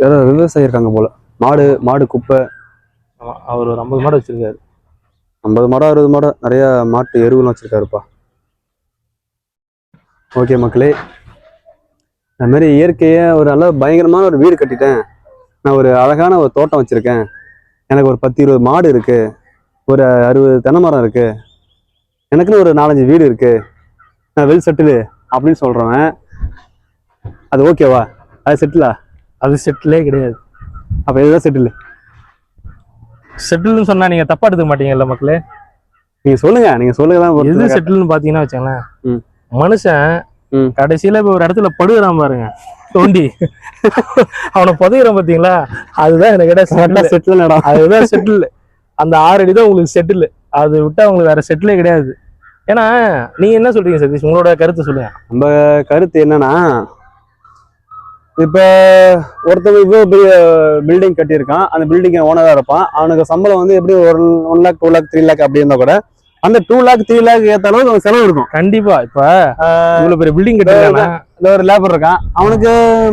யாரோ விவசாயி இருக்காங்க போல. மாடு மாடு குப்பை. அவர் ஒரு ஐம்பது மாடு வச்சிருக்காரு. ஐம்பது மாடம் அறுபது மாடம் நிறைய மாட்டு எருவுலாம் வச்சிருக்காருப்பா. ஓகே மக்களே இந்த மாதிரி இயற்கையை ஒரு நல்ல பயங்கரமான ஒரு வீடு கட்டிட்டேன். நான் ஒரு அழகான ஒரு தோட்டம் வச்சிருக்கேன். எனக்கு ஒரு பத்து இருபது மாடு இருக்கு. ஒரு அறுபது தென்னை மரம் இருக்கு. எனக்குன்னு ஒரு நாலஞ்சு வீடு இருக்கு. நான் வெல் செட்டிலு அப்படின்னு சொல்றவன். அது ஓகேவா அது செட்டிலா அது செட்டிலே கிடையாது. அப்ப இதுதான் செட்டில் செட்டில்னு சொன்னா நீங்க தப்பா எடுத்துக்க மாட்டீங்கல்ல மக்களே? நீங்க சொல்லுங்க நீங்க சொல்லுங்க தான் எது செட்டில்னு பாத்தீங்கன்னா வச்சுங்களேன். மனுஷன். கடைசியில இப்ப ஒரு இடத்துல படுகிறான் பாருங்க. தோண்டி. அவனை புதையிறான் பாத்தீங்களா? அதுதான் எனக்கு settle. செட்டில் அதுதான் செட்டில் அந்த ஆறு அடி தான் உங்களுக்கு செட்டில் அது விட்டா உங்களுக்கு வேற செட்டிலே கிடையாது. ஏன்னா நீங்க என்ன சொல்றீங்க சதீஷ்? உங்களோட கருத்து சொல்லுங்க. நம்ம கருத்து என்னன்னா இப்ப ஒருத்தவங்க இவ்வளவு பெரிய பில்டிங் கட்டியிருக்கான். அந்த பில்டிங் ஓனரா இருப்பான். அவனுக்கு சம்பளம் வந்து எப்படி ஒரு one lakh two lakh three lakh அப்படி இருந்தா கூட அந்த டூ லேக் த்ரீ லேக் ஏத்த அளவுக்கு அவனுக்கு செலவு இருக்கும். கண்டிப்பா. இப்ப இவ்வளவு பெரிய பில்டிங் கட்டிருக்கானா இல்ல ஒரு லேபர் இருக்கான். அவனுக்கு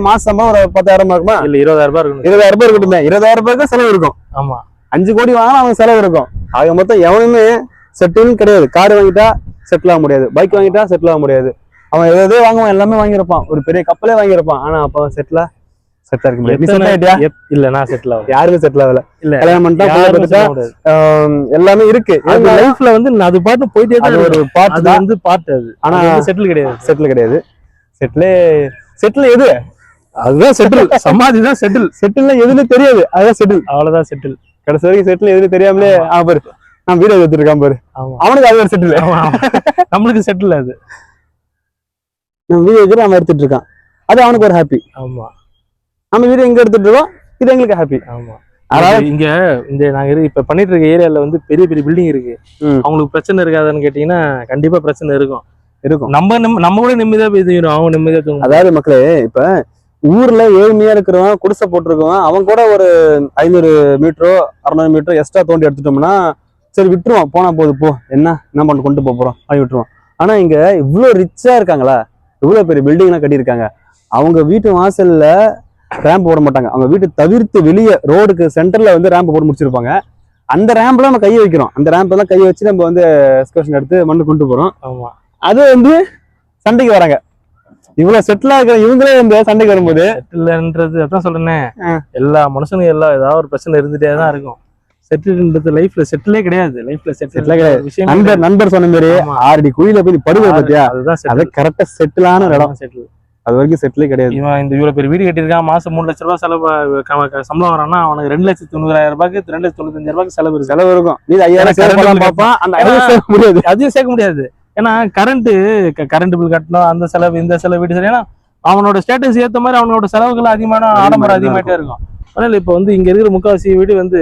மாச சம்பளம் ஒரு பத்தாயிரம் இருக்குமா? இல்ல இருபதாயிரம் ரூபாய் இருக்கணும். இருபதாயிரம் ரூபாய் இருக்கட்டுமே. இருபதாயிரம் ரூபாய்க்கு செலவு இருக்கும். ஆமா. அஞ்சு கோடி வாங்கினா அவனுக்கு செலவு இருக்கும். ஆக மொத்தம் எவனுமே செட்டில்னு கிடையாது. கார் வாங்கிட்டா செட்டில் ஆக முடியாது. பைக் வாங்கிட்டா செட்டில் ஆக முடியாது. அவன் எது வாங்குவான் எல்லாமே வாங்கியிருப்பான். ஒரு பெரிய கப்பலே வாங்கியிருப்பான். ஆனா அப்ப செட்டிலா செட்டில் இருக்க முடியாது. இல்ல நான் செட்டில் ஆகல யாருமே செட்டில் ஆகல இல்ல கல்யாணம் பண்ணிட்டா எல்லாமே இருக்கு. அது லைஃப்ல வந்து அது பாட்டு போயிட்டே தான் ஒரு அது தான். வந்து பார்ட் அது. ஆனா செட்டில் கிடையாது. செட்டில் கிடையாது. செட்டிலே செட்டில் எது? அதுதான் செட்டில் சமாதி தான் செட்டில் செட்டில்னா எதுன்னு தெரியாது. அதுதான் செட்டில் அவ்வளவுதான் செட்டில் கடைசி வரைக்கும் செட்டில் எதுன்னு தெரியாமலே ஆ பாரு. நான் வீடு எடுத்துருக்கான் பாரு. அவனுக்கு அது ஒரு செட்டில். நம்மளுக்கு செட்டில் அது. நம்ம வீடு எடுத்து அவன் எடுத்துட்டு இருக்கான். அது அவனுக்கு ஒரு ஹாப்பி ஆமா. நம்ம வீடு எங்க எடுத்துட்டு இருக்கோம்? இது எங்களுக்கு ஹாப்பி ஆமா. அதாவது இங்க இந்த நாங்க இப்ப பண்ணிட்டு இருக்க ஏரியால வந்து பெரிய பெரிய பில்டிங் இருக்கு. அவங்களுக்கு பிரச்சனை இருக்காதான்னு கேட்டீங்கன்னா கண்டிப்பா பிரச்சனை இருக்கும். இருக்கும். நம்ம நிம்ம- கூட நிம்மதியா தூங்கிடும் அவங்க நிம்மதியா தூங்கும் அதாவது மக்களே இப்ப ஊர்ல ஏழ்மையா இருக்கிறவன் குடிசை போட்டிருக்கவன் அவன் கூட ஒரு ஐநூறு மீட்டரோ அறுநூறு மீட்டரோ எக்ஸ்ட்ரா தோண்டி எடுத்துட்டோம்னா சரி விட்டுருவான் போனா போது போ. என்ன என்ன பண்ண கொண்டு போறோம்? அப்படி விட்டுருவான் ஆனா இங்க இவ்வளவு ரிச்சா இருக்காங்களா? இவ்வளவு பெரிய பில்டிங்லாம் கட்டியிருக்காங்க. அவங்க வீட்டு வாசல்ல ரேம்ப் போட மாட்டாங்க. அவங்க வீட்டு தவிர்த்து வெளியே ரோடுக்கு சென்டர்ல வந்து ரேம்ப் போட்டு முடிச்சிருப்பாங்க. அந்த ரேம்ப்ல நம்ம கையை வைக்கிறோம். அந்த ரேம்ப் எல்லாம் கையை வச்சு நம்ம வந்து எக்ஸ்கர்ஷன் எடுத்து மண்ணு கொண்டு போறோம். ஆமா. அது வந்து சண்டைக்கு வராங்க. இவ்வளவு செட்டில் ஆகிற இவங்களே வந்து சண்டைக்கு வரும்போது செட்டில்ன்றது அதான் சொல்றேனே. எல்லா மனுஷனும் எல்லாம் ஏதாவது ஒரு பிரச்சனை இருந்துட்டே தான் இருக்கும். செட்டில்ன்றது லைஃப்ல செட்டிலே கிடையாது. லைஃப்ல செட்டில் கிடையாது. விஷயம் நண்பர் நண்பர் சொன்ன மாதிரி. ஆறடி குழியில போய் படுவ பத்தியா? அதுதான் அது கரெக்டா செட்டிலான இடம். செட்டில் அது வரைக்கும் செட்டிலே கிடையாது. இவன் இந்த இவ்வளவு பெரிய வீடு கட்டியிருக்கான் மாசம் மூணு லட்ச ரூபாய் செலவு சம்பளம் வரான்னா அவனுக்கு ரெண்டு லட்சத்தி தொண்ணூறாயிரம் ரூபாய்க்கு ரெண்டு லட்சத்தி தொண்ணூத்தஞ்சாயிரம் ரூபாய்க்கு செலவு இருக்கு. செலவு இருக்கும். நீ ஐயாயிரம் பார்ப்பான். அந்த சேர்க்க முடியாது. அதையும் சேர்க்க முடியாது. ஏன்னா கரண்ட் கரண்ட் பில் கட்டணும் அந்த செலவு இந்த செலவு வீடு சரி ஏன்னா அவனோட ஸ்டேட்டஸ் ஏத்த மாதிரி அவனோட செலவுகள் அதிகமான ஆடம்பரம் அதிகமா அதிகமாயிட்டே இருக்கும். அதனால இப்ப வந்து இங்க இருக்கிற முக்காவாசி வீடு வந்து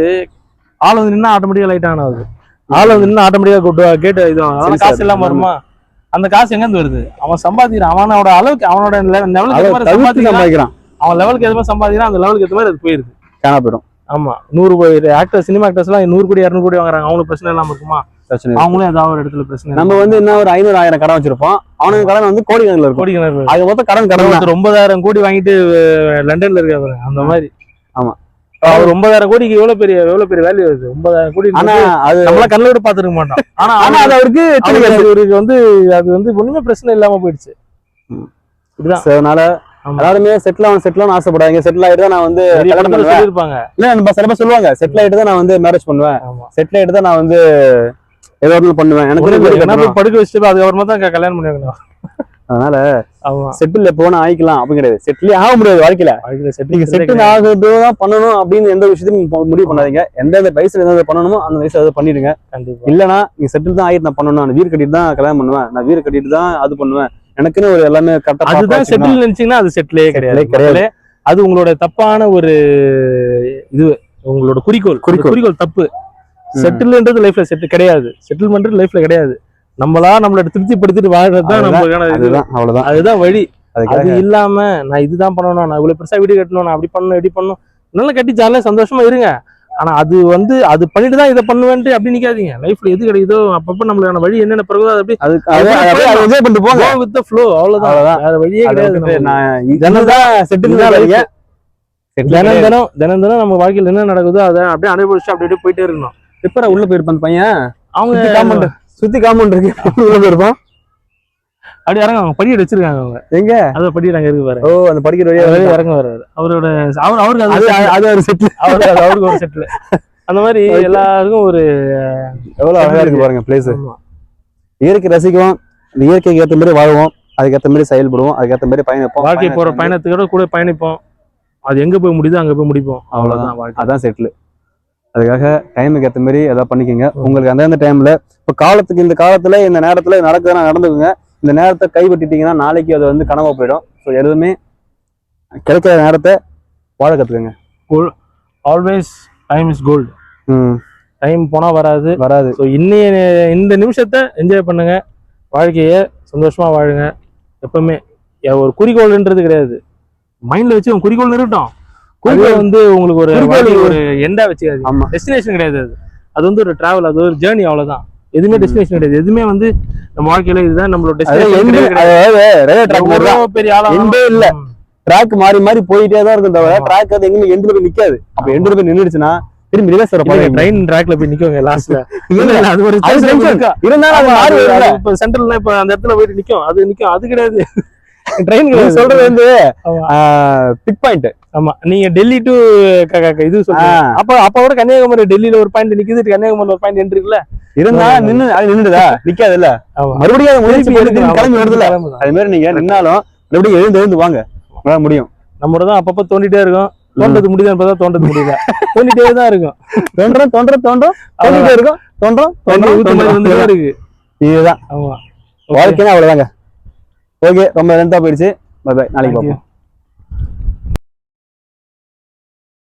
ஆள் வந்து நின்னா ஆட்டோமேட்டிக்கா லைட் ஆன் ஆகுது. ஆள் வந்து நின்னா ஆட்டோமேட்டிக்கா கூட்டு கேட்டு இது காசு. இல்லாம வருமா? அந்த காசு எங்க இருந்து வருது? அவன் சம்பாதிக்கிறான். அவனோட அளவுக்கு அவனோட லெவலுக்கு சம்பாதிக்கிறான். அவன் லெவலுக்கு மாதிரி சம்பாதிக்கிறான். அந்த லெவலுக்கு ஏத்த மாதிரி அது போயிருது காண போயிடும். ஆமா. நூறு ஆக்டர் சினிமா ஆக்டர்ஸ் எல்லாம் நூறு கோடி இரநூறு கோடி வாங்குறாங்க. அவங்களுக்கு பிரச்சனை இல்லாம இருக்குமா? பிரச்சனை. அவங்களும் ஏதாவது ஒரு இடத்துல பிரச்சனை நம்ம வந்து என்ன ஒரு ஐநூறு ஆயிரம் கடன் வச்சிருப்போம். அவனுக்கு கடன் வந்து கோடி கணக்குல இருக்கும். கோடி கணக்கு அது மொத்தம் கடன் கடன். ஒருத்தர் ஒன்பதாயிரம் கோடி வாங்கிட்டு லண்டன்ல இருக்காரு அந்த மாதிரி. ஆமா. அவர் ஒன்பதாயிரம் கோடிக்கு எவ்வளவு பெரிய எவ்வளவு பெரிய வேல்யூ வருது ஒன்பதாயிரம் கோடி ஆனா அது நம்மளா கண்ணுல கூட பாத்துருக்க மாட்டோம். ஆனா ஆனா அது அவருக்கு அவருக்கு வந்து அது வந்து ஒண்ணுமே பிரச்சனை இல்லாம போயிடுச்சு. அதனால. எல்லாருமே செட்டில் ஆகணும் செட்டில் ஆகணும் ஆசைப்படாதீங்க செட்டில் ஆயிட்டு தான் நான் வந்து கல்யாணம் பண்ணுவேன். இல்ல நம்ம சில பேர் சொல்லுவாங்க செட்டில் ஆயிட்டு தான் நான் வந்து மேரேஜ் பண்ணுவேன். செட்டில் ஆயிட்டு தான் நான் வந்து ஏதோ ஒன்று பண்ணுவேன். எனக்கு படுக்க வச்சுட்டு அதுக்கப்புறமா தான் கல்யாணம் பண்ணி வைக்கணும் அதனால செட்டில் எப்போ வேணா ஆயிக்கலாம். அப்படி கிடையாது. செட்டிலே ஆக முடியாது வாழ்க்கையில. நீங்க செட்டில் ஆகுறது தான் பண்ணணும் அப்படின்னு எந்த விஷயத்தையும் முடிவு பண்ணாதீங்க. எந்தெந்த வயசுல எந்த பண்ணணுமோ அந்த வயசுல அதை பண்ணிடுங்க. இல்லனா நீங்க செட்டில் தான் ஆயிட்டு நான் பண்ணணும். நான் வீடு கட்டிட்டு தான் கல்யாணம் பண்ணுவேன். நான் வீடு கட்டிட்டு தான் அது பண்ணுவேன். எனக்குன்னு ஒரு எல்லாமே கரெக்டா அதுதான் செட்டில் நினைச்சீங்கன்னா அது செட்டிலே கிடையாது. கிடையாது. அது உங்களோட தப்பான ஒரு இது உங்களோட. குறிக்கோள். குறிக்கோள். தப்பு. செட்டில்ன்றது லைஃப்ல செட்டில் கிடையாது. செட்டில்மெண்ட் லைஃப்ல கிடையாது. நம்மளா நம்மளோட திருப்திப்படுத்திட்டு வாழ்றது தான் அதுதான் அவ்வளவுதான். அதுதான் வழி. அது இல்லாம நான் இதுதான் பண்ணணும் நான் இவ்வளவு பெருசா வீடு கட்டணும் நான் அப்படி பண்ணணும் இப்படி பண்ணணும். நல்லா கட்டி ஜாலியா சந்தோஷமா இருங்க. ஆனா அது வந்து அது பண்ணிட்டு தான் இதை பண்ணுவேன்ட்டு அப்படி நிக்காதீங்க. லைஃப்ல எது கிடைக்குதோ அப்பப்ப நம்மளுக்கான வழி என்னென்ன பிறகுதோ அது அப்படி பண்ணிட்டு போங்க. வித் ஃப்ளோ அவ்வளவுதான். வேற வழியே கிடையாது செட்டில் தினம் தினம் தினம் தினம் நம்ம வாழ்க்கையில என்ன நடக்குதோ அதை அப்படியே அனுபவிச்சு அப்படி அப்படியே போயிட்டே இருக்கணும். எப்பரா உள்ள போயிருப்பான் பையன்? அவங்க சுத்தி காம்பவுண்ட் இருக்கு. உள்ள போயிருப்பான் அப்படி இறங்க அவங்க படிக்கட்டு வச்சிருக்காங்க அவங்க. எங்க? அதை படிக்கட்டு அங்க இருக்கு பாரு. ஓ அந்த படிக்கிற வழியா அவர். இறங்க வர்றாரு அவரோட அவர் அவருக்கு அது அது ஒரு செட்டில் அது அவருக்கு ஒரு செட்டில் அந்த மாதிரி. எல்லாருக்கும் ஒரு எவ்வளவு அழகா இருக்கு பாருங்க பிளேஸ். இயற்கை ரசிக்கும் இந்த இயற்கைக்கு ஏத்த மாதிரி வாழ்வோம். அதுக்கேத்த மாதிரி செயல்படுவோம். அதுக்கேத்த மாதிரி பயணிப்போம். வாழ்க்கை போற பயணத்தை வந்து- பயணத்துக்கூட கூட பயணிப்போம். அது எங்க போய் முடியுதோ அங்க போய் முடிப்போம். அவ்வளவுதான். அதான் செட்டில் அதுக்காக டைமுக்கு ஏத்த மாதிரி எதாவது பண்ணிக்கோங்க. உங்களுக்கு அந்தந்த டைம்ல இப்ப காலத்துக்கு இந்த காலத்துல இந்த நேரத்துல நடக்குதுன்னா நடந்துக்குங்க. இந்த நேரத்தை கைவிட்டுட்டீங்கன்னா நாளைக்கு அது வந்து கனவா போயிடும். ஸோ எதுவுமே கிடைக்கிற நேரத்தை வாழ கத்துக்கங்க. ஆல்வேஸ் டைம் இஸ் கோல்டு ம். டைம் போனா வராது. வராது. ஸோ இன்னைய இந்த நிமிஷத்தை என்ஜாய் பண்ணுங்க. வாழ்க்கைய சந்தோஷமா வாழுங்க. எப்பவுமே. ஒரு குறிக்கோள்ன்றது கிடையாது. மைண்ட்ல வச்சு உங்க குறிக்கோள் இருக்கட்டும் குறிக்கோள் வந்து உங்களுக்கு ஒரு ஒரு எண்டா வச்சுக்காது ஆமா. டெஸ்டினேஷன் கிடையாது அது. அது வந்து ஒரு டிராவல் அது ஒரு ஜேர்னி அவ்வளவுதான். எதுவுமே. டெஸ்டினேஷன் கிடையாது. எதுவுமே வந்து நம்ம வாழ்க்கையில இதுதான் நம்மளோட டெஸ்டினேஷன் பெரிய ஆளா இல்ல. ட்ராக் மாறி மாறி போயிட்டே தான் இருக்கும் தவிர. ட்ராக் அது எங்கேயுமே எண்டு போய் நிக்காது. அப்ப எண்டு போய் நின்றுச்சுன்னா திரும்பி ரிவர்ஸ் வர இல்லைங்க, பாருங்க ட்ரெயின் ட்ராக்ல போய் நிக்கோங்க லாஸ்ட்ல அது ஒரு? இருந்தாலும் சென்ட்ரல்ல இப்ப அந்த இடத்துல போயிட்டு நிக்கும். அது நிக்கும். அது கிடையாது. ட்ரெயின் சொல்றது வந்து. பிக் பாயிண்ட் ஆமா. நீங்க டெல்லி டு இது. அப்ப அப்ப கூட கன்னியாகுமரி டெல்லியில ஒரு பாயிண்ட் நிக்குது கன்னியாகுமரியில ஒரு பாயிண்ட் இருக்குல்ல இருந்தா. நின்னு அது நின்னுடுதா நிக்காது இல்ல. மறுபடியும் முயற்சி எடுக்கலாம். கிளம்பி வருதுல. அது மாதிரி நீங்க நின்னாலும் மறுபடியும் எழுந்து எழுந்து வாங்க. உங்களால முடியும். நம்மளோட தான் அப்பப்ப தோண்டிட்டே இருக்கும். தோண்டது முடியுதான்னு பார்த்தா தோண்டது முடியல. தோண்டிட்டே தான் இருக்கும். தோன்றும் தோன்றும் தோன்றும். தோண்டிட்டே இருக்கும். தோன்றும் தோன்றும். இருக்கு. இதுதான். ஆமா. வாழ்க்கைன்னா அவ்வளவுதாங்க. ஓகே ரொம்ப லென்த்தா போயிடுச்சு. பை பை நாளைக்கு. பார்ப்போம்.